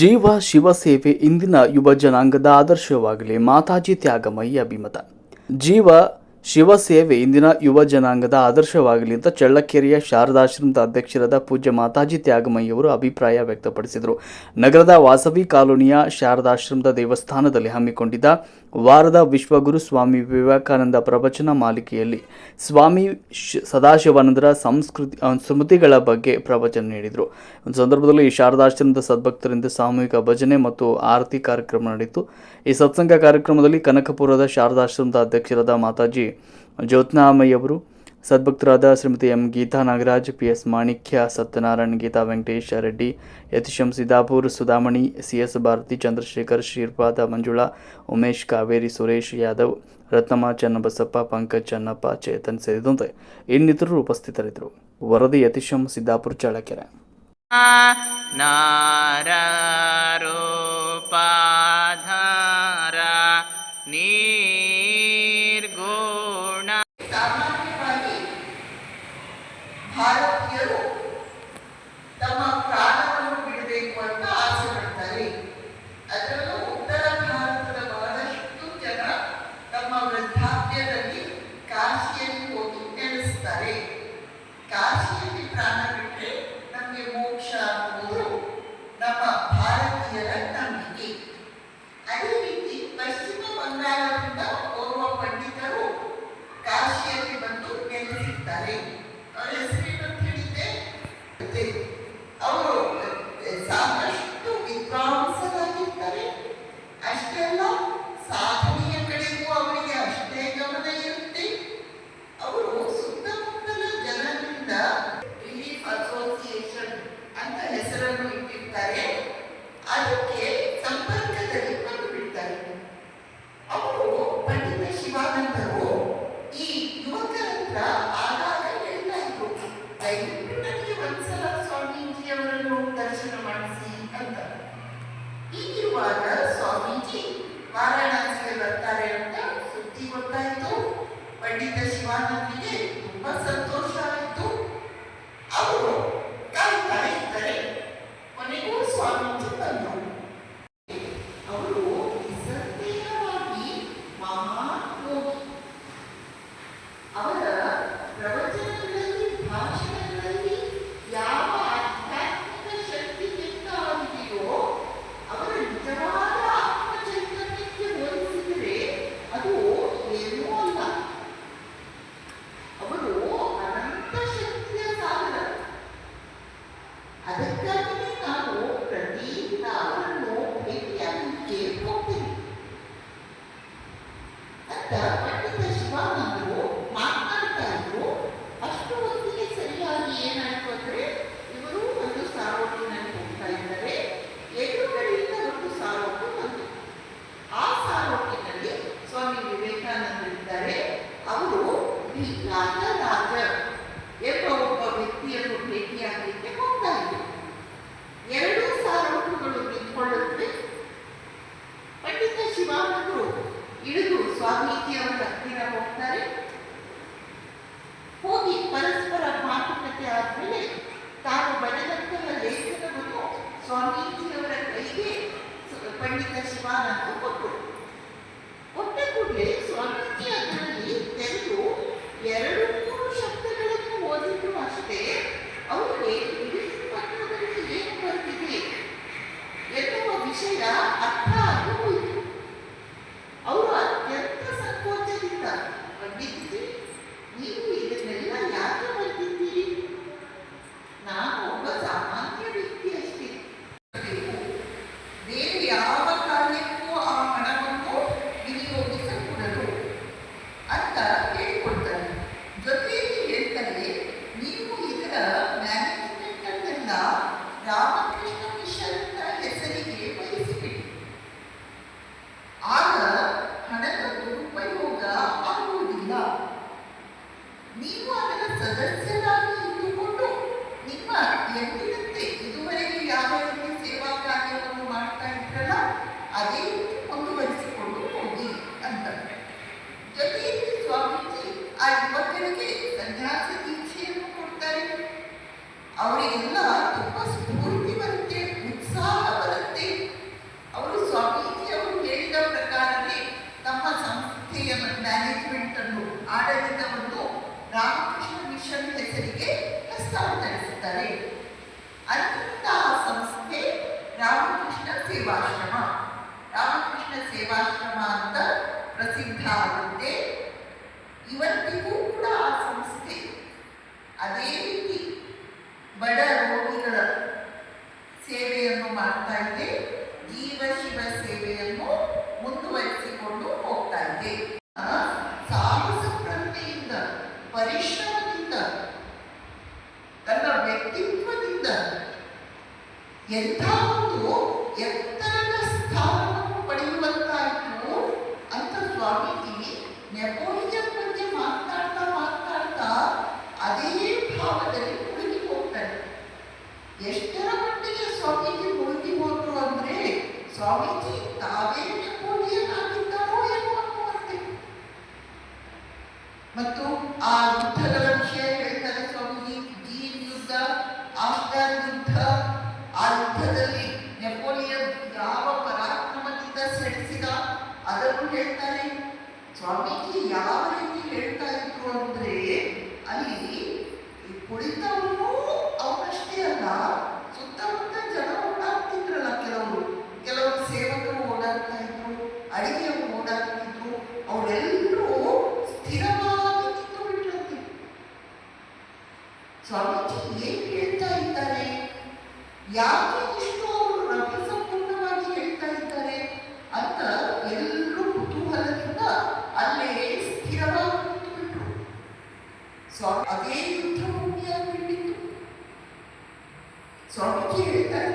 ಜೀವ ಶಿವಸೇವೆ ಇಂದಿನ ಯುವ ಜನಾಂಗದ ಆದರ್ಶವಾಗಲಿ. ಮಾತಾಜಿ ತ್ಯಾಗಮಯಿ ಅಭಿಮತ. ಜೀವ ಶಿವಸೇವೆ ಇಂದಿನ ಯುವ ಜನಾಂಗದ ಆದರ್ಶವಾಗಲಿ ಅಂತ ಚಳ್ಳಕೆರೆಯ ಶಾರದಾಶ್ರಮದ ಅಧ್ಯಕ್ಷರಾದ ಪೂಜ್ಯ ಮಾತಾಜಿ ತ್ಯಾಗಮಯ್ಯವರು ಅಭಿಪ್ರಾಯ ವ್ಯಕ್ತಪಡಿಸಿದರು. ನಗರದ ವಾಸವಿ ಕಾಲೋನಿಯ ಶಾರದಾಶ್ರಮದ ದೇವಸ್ಥಾನದಲ್ಲಿ ಹಮ್ಮಿಕೊಂಡಿದ್ದ ವಾರದ ವಿಶ್ವಗುರು ಸ್ವಾಮಿ ವಿವೇಕಾನಂದ ಪ್ರವಚನ ಮಾಲಿಕೆಯಲ್ಲಿ ಸ್ವಾಮಿ ಸದಾಶಿವಾನಂದರ ಸಂಸ್ಕೃತಿ ಸ್ಮೃತಿಗಳ ಬಗ್ಗೆ ಪ್ರವಚನ ನೀಡಿದರು. ಒಂದು ಸಂದರ್ಭದಲ್ಲಿ ಶಾರದಾಶ್ರಮದ ಸದ್ಭಕ್ತರಿಂದ ಸಾಮೂಹಿಕ ಭಜನೆ ಮತ್ತು ಆರತಿ ಕಾರ್ಯಕ್ರಮ ನಡೆಯಿತು. ಈ ಸತ್ಸಂಗ ಕಾರ್ಯಕ್ರಮದಲ್ಲಿ ಕನಕಪುರದ ಶಾರದಾಶ್ರಮದ ಅಧ್ಯಕ್ಷರಾದ ಮಾತಾಜಿ ಜ್ಯೋತ್ನಾಮಯ್ಯವರು ಸದ್ಭಕ್ತರಾದ Shrimati M Geeta Nagaraj, P S Manikya, Satyanarayan Geeta, Venkatesha Reddy Yatisham Siddapur, Sudhamani, C S Bharati, Chandrashekar, Shripada Manjula, Umesh Kaveri, Suresh Yadav, Ratnamma, Channabasappa, Pankaj Channappa, Chetan ಸೇರಿದಂತೆ ಇನ್ನಿತರರು ಉಪಸ್ಥಿತರಿದ್ದರು. ವರದಿ ಯತಿಶಂ ಸಿದ್ದಾಪುರ್ ಚಳ್ಳಕೆರೆ. ವಾರಾಣಸಿಗೆ ಬರ್ತಾರೆ ಅಂತ ಸುದ್ದಿ ಗೊತ್ತಾಯಿತು. ಪಂಡಿತ ಶಿವಾನಂದಿಗೆ ತುಂಬಾ ಸಂತೋಷ. ಅಂತ ಸ್ವಾಮೀಜಿಯವರ ಕೈಗೆ ಸ- ಪಂಡಿತ ಶಿವಾನಂದ ಕೊಟ್ಟರು ಸದಸ್ಯರಾಗಿ ಇದ್ದುಕೊಂಡು ನಿಮ್ಮ ಎಂದಿನಂತೆ ಇದುವರೆಗೆ ಯಾವ ರೀತಿಯ ಸೇವಾ ಕಾರ್ಯವನ್ನು ಮಾಡ್ತಾ ಇದ್ರಲ್ಲ, ಅದೇ ರೀತಿ ಮುಂದುವರಿಸಿಕೊಂಡು ಹೋಗಿ ಅಂತ. ಜೊತೆಯಲ್ಲಿ ಸ್ವಾಮೀಜಿ ಆ ಯುವಕರಿಗೆ ಸನ್ಯಾಸ ದೀಕ್ಷೆಯನ್ನು ಕೊಡ್ತಾರೆ. ಅವರಿಗೆಲ್ಲ ತುಂಬಾ ಸ್ಫೂರ್ತಿ ಬರುತ್ತೆ, ಉತ್ಸಾಹ ಬರುತ್ತೆ. ಅವರು ಸ್ವಾಮೀಜಿ ಅವರು ಹೇಳಿದ ಪ್ರಕಾರವೇ ತಮ್ಮ ಸಂಸ್ಥೆಯ ಮ್ಯಾನೇಜ್ಮೆಂಟ್ ಅನ್ನು ಆಡಳಿತವನ್ನು ರಾಮಕೃಷ್ಣ ಮಿಷನ್ ಹೆಸರಿಗೆ ಹಸ್ತಾಂತರಿಸುತ್ತಾರೆ ಅಂತಹ ಸಂಸ್ಥೆ ರಾಮಕೃಷ್ಣ ಸೇವಾಶ್ರಮ. ರಾಮಕೃಷ್ಣ ಸೇವಾಶ್ರಮ ಅಂತ ಪ್ರಸಿದ್ಧ ಆಗುತ್ತೆ. ಇವತ್ತಿಗೂ ಕೂಡ ಆ ಸಂಸ್ಥೆ ಅದೇ ರೀತಿ ಬಡ ರೋಗಿಗಳ ಸೇವೆಯನ್ನು ಮಾಡ್ತಾ ಇದೆ. ಜೀವ ಶಿವ ಸೇವೆಯನ್ನು ಮುಂದುವರಿಸಿಕೊಂಡು ಹೋಗ್ತಾ ಇದೆ. ಸಾಹಸ ಪ್ರಜ್ಞೆಯಿಂದ ಪರಿಶ್ರಮದಿಂದ ಎಂಥ ಒಂದು ಎತ್ತರದ ಸ್ಥಾನವನ್ನು ಪಡೆಯುವಂತಾಯಿತು ಅಂತ ಸ್ವಾಮೀಜಿ ನೆಪೋಲಿಯನ್ ಬಗ್ಗೆ ಮಾತನಾಡ್ತಾ ಮಾತನಾಡ್ತಾ ಅದೇ ಭಾವದಲ್ಲಿ ಮುಳುಗಿ ಹೋಗ್ತಾರೆ. ಎಷ್ಟರ ಮಟ್ಟಿಗೆ ಸ್ವಾಮೀಜಿ ಮುಳುಗಿ ಹೋದ್ರು ಅಂದ್ರೆ ಸ್ವಾಮೀಜಿ ತಾವೇ ನೆಪೋಲಿಯನ್ ಆಗಿದ್ದಾರೋ ಏನೋ ಅನ್ನುವಂತೆ. ಮತ್ತು ಆ ಸ್ವಾಮೀಜಿ ಯಾವ ರೀತಿ ಹೇಳ್ತಾ ಇದ್ರು ಅಂದ್ರೆ ಅಲ್ಲಿ ಕುಳಿತವನು ಅವನಷ್ಟೇ ಅಲ್ಲ, ಸುತ್ತಮುತ್ತ ಜನ ಓಡಾಡ್ತಿದ್ರಲ್ಲ ಕೆಲವರು. ಕೆಲವರು ಸೇವಕರು ಓಡಾಡ್ತಾ ಇದ್ರು ಅಡಿಗೆ ಓಡಾಡ್ತಿದ್ರು, ಅವರೆಲ್ಲರೂ ಸ್ಥಿರವಾಗಿ ನಿಂತು ಬಿಟ್ಟಿರುತ್ತೆ ಸ್ವಾಮೀಜಿ ಏನ್ ಹೇಳ್ತಾ ಇದ್ದಾರೆ? ಯಾಕೆ ಇಷ್ಟು ಅವರು ರಭಸಪೂರ್ಣವಾಗಿ ಹೇಳ್ತಾ ಇದ್ದಾರೆ ಅಂತ ಎಲ್ಲರೂ ಕುತೂಹಲದಿಂದ ಅಲ್ಲೇ ಸ್ಥಿರವಾಗಿ ನಿಂತು ಬಿಟ್ರು ಸ್ವಾಮಿ ಅದೇ ಯುದ್ಧ ಭೂಮಿಯಾಗಿಬಿಟ್ಟಿತ್ತು ಸ್ವಾಮೀಜಿ ಹೇಳ್ತಾರೆ